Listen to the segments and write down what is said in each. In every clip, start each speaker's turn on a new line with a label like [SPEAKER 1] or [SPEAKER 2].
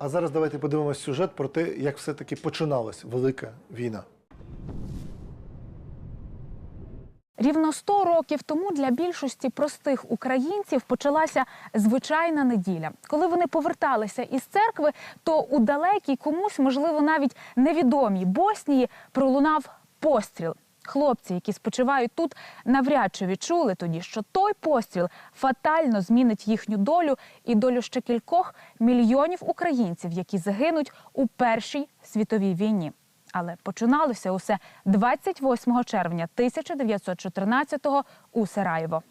[SPEAKER 1] А зараз давайте подивимося сюжет про те, як все-таки починалась велика війна.
[SPEAKER 2] Рівно 100 років тому для більшості простих українців почалася звичайна неділя. Коли вони поверталися із церкви, то у далекій комусь, можливо, навіть невідомій Боснії пролунав постріл. Хлопці, які спочивають тут, навряд чи відчули тоді, що той постріл фатально змінить їхню долю і долю ще кількох мільйонів українців, які загинуть у Першій світовій війні. Але починалося усе 28 червня 1914-го у Сараєво.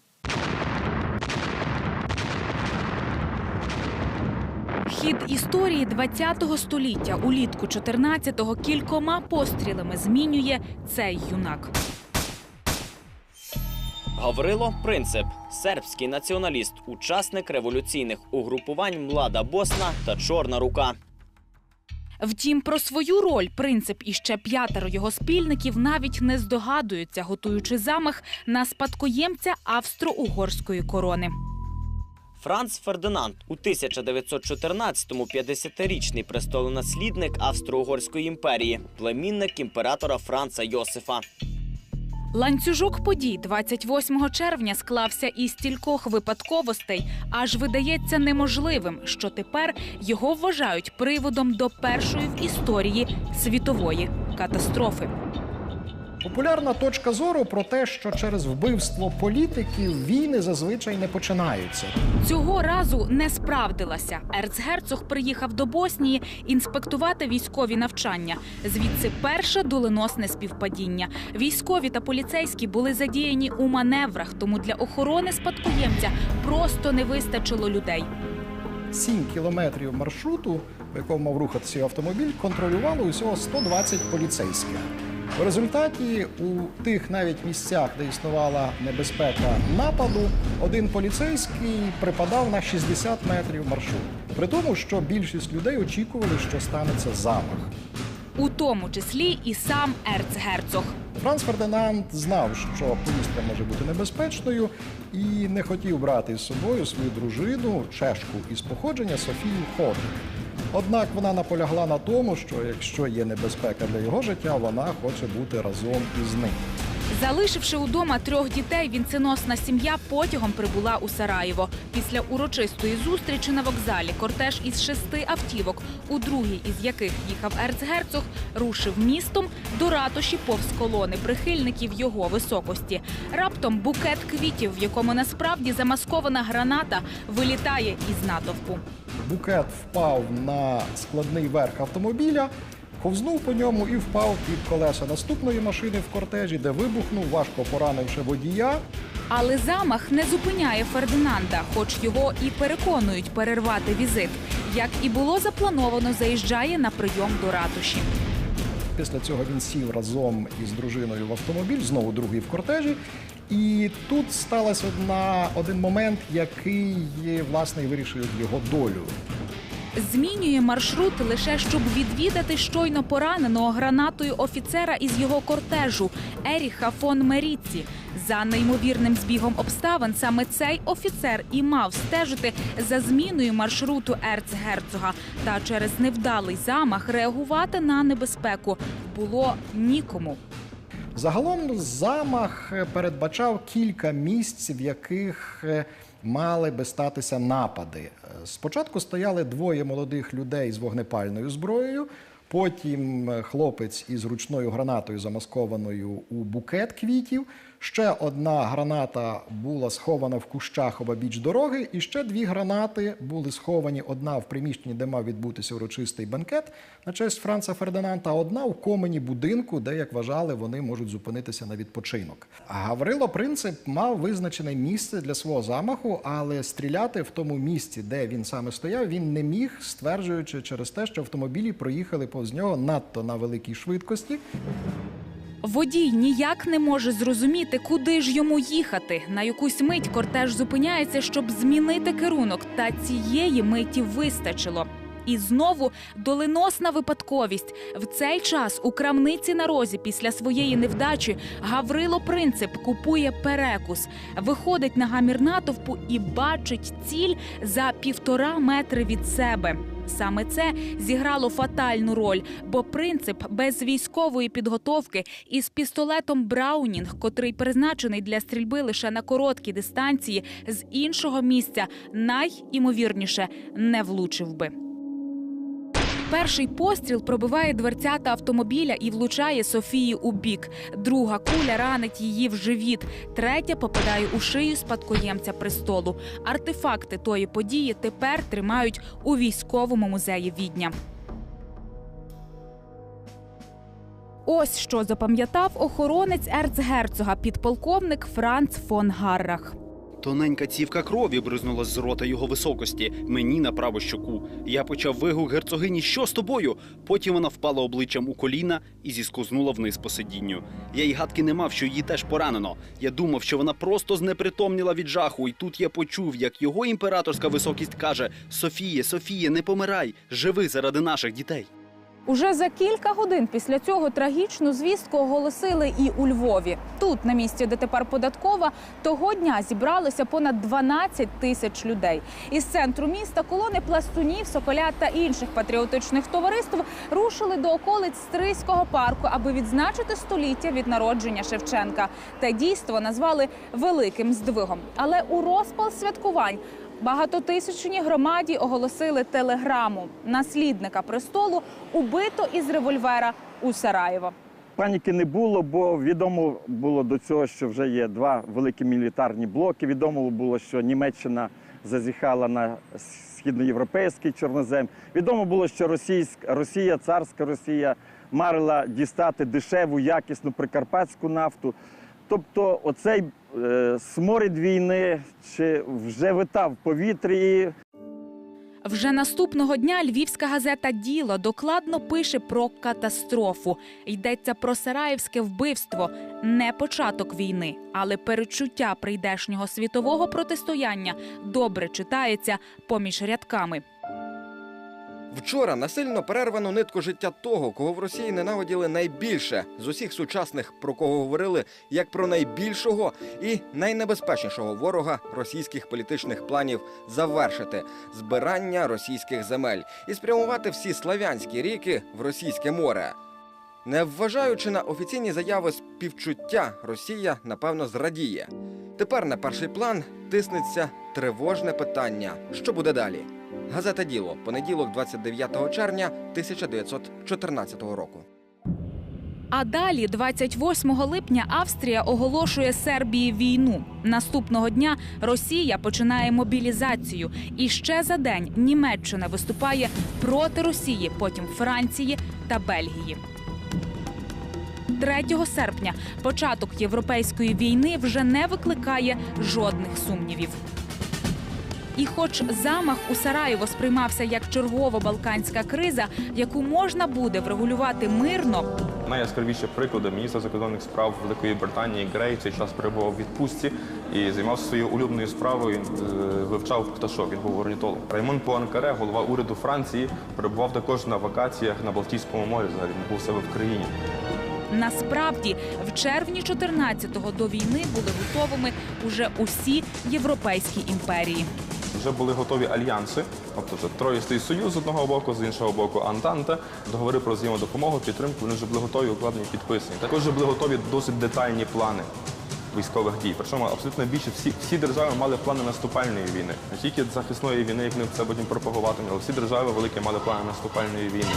[SPEAKER 2] Хід історії 20-го століття улітку 14-го кількома пострілами змінює цей юнак.
[SPEAKER 3] Гаврило Принцип, сербський націоналіст, учасник революційних угрупувань Млада Босна та Чорна рука.
[SPEAKER 2] Втім, про свою роль принцип і ще п'ятеро його спільників навіть не здогадуються, готуючи замах на спадкоємця австро-угорської корони.
[SPEAKER 3] Франц Фердинанд у 1914-му 50-річний престолонаслідник Австро-Угорської імперії, племінник імператора Франца Йосифа.
[SPEAKER 2] Ланцюжок подій 28 червня склався із стількох випадковостей, аж видається неможливим, що тепер його вважають приводом до першої в історії світової катастрофи.
[SPEAKER 4] Популярна точка зору про те, що через вбивство політиків війни зазвичай не починаються.
[SPEAKER 2] Цього разу не справдилася. Ерцгерцог приїхав до Боснії інспектувати військові навчання. Звідси перше доленосне співпадіння. Військові та поліцейські були задіяні у маневрах, тому для охорони спадкоємця просто не вистачило людей.
[SPEAKER 4] Сім кілометрів маршруту, по якому мав рухатися автомобіль, контролювало усього 120 поліцейських. В результаті у тих навіть місцях, де існувала небезпека нападу, один поліцейський припадав на 60 метрів маршруту. При тому, що більшість людей очікували, що станеться замах.
[SPEAKER 2] У тому числі і сам ерцгерцог.
[SPEAKER 4] Франц Фердинанд знав, що поїздка може бути небезпечною, і не хотів брати з собою свою дружину, чешку із походження Софію Ходик. Однак вона наполягла на тому, що якщо є небезпека для його життя, вона хоче бути разом із ним.
[SPEAKER 2] Залишивши удома трьох дітей, вінценосна сім'я потягом прибула у Сараєво. Після урочистої зустрічі на вокзалі кортеж із шести автівок, у другій із яких їхав ерцгерцог, рушив містом до ратуші повз колони прихильників його високості. Раптом букет квітів, в якому насправді замаскована граната, вилітає із натовпу.
[SPEAKER 4] Букет впав на складний верх автомобіля, ковзнув по ньому і впав під колеса наступної машини в кортежі, де вибухнув, важко поранивши водія.
[SPEAKER 2] Але замах не зупиняє Фердинанда, хоч його і переконують перервати візит. Як і було заплановано, заїжджає на прийом до ратуші.
[SPEAKER 4] Після цього він сів разом із дружиною в автомобіль, знову другий в кортежі. І тут сталося одна, один момент, який власне вирішив його долю.
[SPEAKER 2] Змінює маршрут лише щоб відвідати щойно пораненого гранатою офіцера із його кортежу Еріха фон Меріці. За неймовірним збігом обставин саме цей офіцер і мав стежити за зміною маршруту ерцгерцога. Та через невдалий замах реагувати на небезпеку було нікому.
[SPEAKER 4] Загалом замах передбачав кілька місць, в яких е, мали би статися напади. Е, Спочатку стояли двоє молодих людей з вогнепальною зброєю. Потім е, хлопець із ручною гранатою, замаскованою у букет квітів. Ще одна граната була схована в кущах обабіч дороги, і ще дві гранати були сховані: одна в приміщенні, де мав відбутися урочистий банкет на честь Франца Фердинанда, а одна в комені будинку, де, як вважали, вони можуть зупинитися на відпочинок. Гаврило Принцип мав визначене місце для свого замаху, але стріляти в тому місці, де він саме стояв, він не міг, стверджуючи через те, що автомобілі проїхали повз нього надто на великій швидкості.
[SPEAKER 2] Водій ніяк не може зрозуміти, куди ж йому їхати. На якусь мить кортеж зупиняється, щоб змінити керунок. Та цієї миті вистачило. І знову доленосна випадковість. В цей час у крамниці на розі після своєї невдачі Гаврило Принцип купує перекус, виходить на гамір натовпу і бачить ціль за півтора метри від себе. Саме це зіграло фатальну роль, бо принцип без військової підготовки із пістолетом Браунінг, котрий призначений для стрільби лише на короткі дистанції, з іншого місця найімовірніше не влучив би. Перший постріл пробиває дверцята автомобіля і влучає Софії у бік. Друга куля ранить її в живіт. Третя попадає у шию спадкоємця престолу. Артефакти тої події тепер тримають у військовому музеї Відня. Ось що запам'ятав охоронець ерцгерцога, підполковник Франц фон Гаррах.
[SPEAKER 5] Тоненька цівка крові бризнула з рота його високості, мені на праву щоку. Я почав вигук герцогині, що з тобою? Потім вона впала обличчям у коліна і зіскознула вниз по сидінню. Я й гадки не мав, що її теж поранено. Я думав, що вона просто знепритомніла від жаху, і тут я почув, як його імператорська високість каже: Софіє, Софіє, не помирай, живи заради наших дітей.
[SPEAKER 2] Уже за кілька годин після цього трагічну звістку оголосили і у Львові. Тут, на місці, де тепер податкова, того дня зібралося понад 12 тисяч людей. Із центру міста колони пластунів, соколят та інших патріотичних товариств рушили до околиць Стрийського парку, аби відзначити століття від народження Шевченка. Те дійство назвали великим здвигом. Але у розпал святкувань Багатотисячній громаді оголосили телеграму. Наслідника престолу убито із револьвера у Сараєво.
[SPEAKER 6] Паніки не було, бо відомо було до цього, що вже є два великі мілітарні блоки. Відомо було, що Німеччина зазіхала на східноєвропейський чорнозем. Відомо було, що російська Росія, царська Росія, марила дістати дешеву, якісну прикарпатську нафту. Тобто, оцей сморід війни чи вже витав в повітрі.
[SPEAKER 2] Вже наступного дня львівська газета Діло докладно пише про катастрофу. Йдеться про сараївське вбивство, не початок війни, але перечуття прийдешнього світового протистояння добре читається поміж рядками.
[SPEAKER 7] Вчора насильно перервано нитку життя того, кого в Росії ненавиділи найбільше з усіх сучасних, про кого говорили як про найбільшого і найнебезпечнішого ворога російських політичних планів завершити збирання російських земель і спрямувати всі славянські ріки в російське море. Не вважаючи на офіційні заяви співчуття, Росія напевно зрадіє. Тепер на перший план тиснеться тривожне питання: що буде далі? Газета Діло, понеділок, 29 червня 1914 року.
[SPEAKER 2] А далі, 28 липня, Австрія оголошує Сербії війну. Наступного дня Росія починає мобілізацію. І ще за день Німеччина виступає проти Росії, потім Франції та Бельгії. 3 серпня початок європейської війни вже не викликає жодних сумнівів. І хоч замах у Сараєво сприймався як чергова балканська криза, яку можна буде врегулювати мирно,
[SPEAKER 8] Найяскравіші приклади міністр закордонних справ Великої Британії Грей в цей час перебував у відпустці і займався своєю улюбленою справою. Е, вивчав пташок. Він був орнітологом. Раймон Пуанкаре, голова уряду Франції, перебував також на вакаціях на Балтійському морі. Взагалі він був себе в країні.
[SPEAKER 2] Насправді, в червні 14-го до війни були готовими уже усі європейські імперії.
[SPEAKER 8] Вже були готові альянси, тобто вже Троїстий союз з одного боку, з іншого боку Антанта, договори про взаємодопомогу, підтримку. Вони вже були готові, укладені, підписані. Також вже були готові досить детальні плани військових дій. Причому абсолютно більше всі, всі держави мали плани наступальної війни, не тільки захисної війни, як вони це потім пропагуватимуть, але всі держави великі мали плани наступальної війни.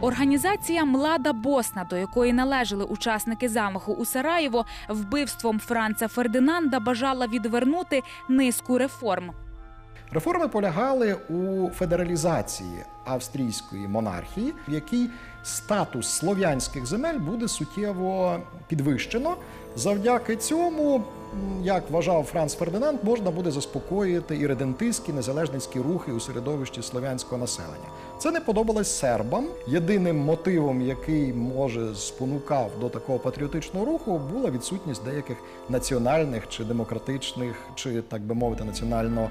[SPEAKER 2] Організація Млада Босна, до якої належали учасники замаху у Сараєво, вбивством Франца Фердинанда бажала відвернути низку реформ.
[SPEAKER 4] Реформи полягали у федералізації австрійської монархії, в якій статус слов'янських земель буде суттєво підвищено. Завдяки цьому як вважав Франц Фердинанд, можна буде заспокоїти і редентистські, незалежницькі рухи у середовищі слов'янського населення. Це не подобалось сербам. Єдиним мотивом, який може спонукав до такого патріотичного руху, була відсутність деяких національних чи демократичних, чи так би мовити, національно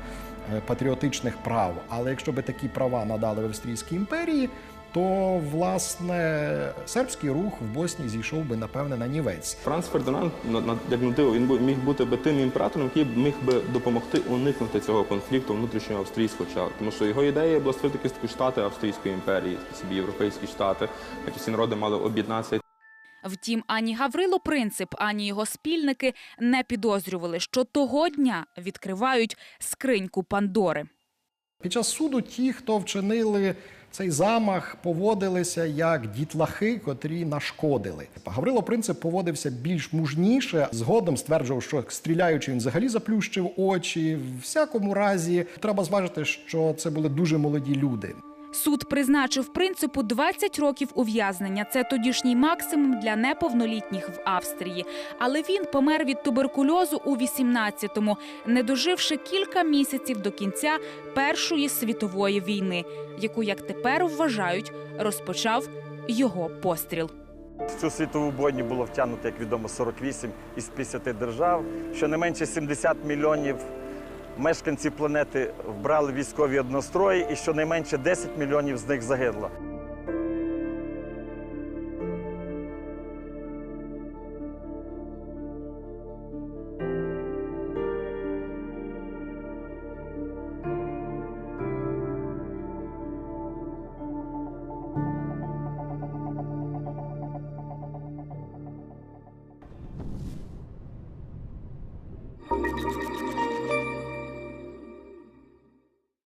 [SPEAKER 4] е, прав. Але якщо би такі права надали в Австрійській імперії, то власне сербський рух в Боснії зійшов би напевне на нівець.
[SPEAKER 8] Франц Фердинанд, на- на- як на диво, він міг бути би тим імператором, який міг би допомогти уникнути цього конфлікту внутрішнього австрійського часу. Тому що його ідея була створити якісь такі штати Австрійської імперії, собі європейські штати, які всі народи мали об'єднатися
[SPEAKER 2] Втім, ані Гаврило Принцип, ані його спільники не підозрювали, що того дня відкривають скриньку Пандори.
[SPEAKER 4] Під час суду ті, хто вчинили цей замах, поводилися як дітлахи, котрі нашкодили. Гаврило Принцип поводився більш мужніше. Згодом стверджував, що стріляючи, він взагалі заплющив очі. В всякому разі, треба зважити, що це були дуже молоді люди.
[SPEAKER 2] Суд призначив принципу 20 років ув'язнення. Це тодішній максимум для неповнолітніх в Австрії. Але він помер від туберкульозу у 18-му, не доживши кілька місяців до кінця Першої світової війни, яку, як тепер вважають, розпочав його постріл.
[SPEAKER 6] В цю світову бойню було втягнуто, як відомо, 48 із 50 держав. Щонайменше 70 мільйонів мешканців планети вбрали військові однострої, і щонайменше 10 мільйонів з них загинуло.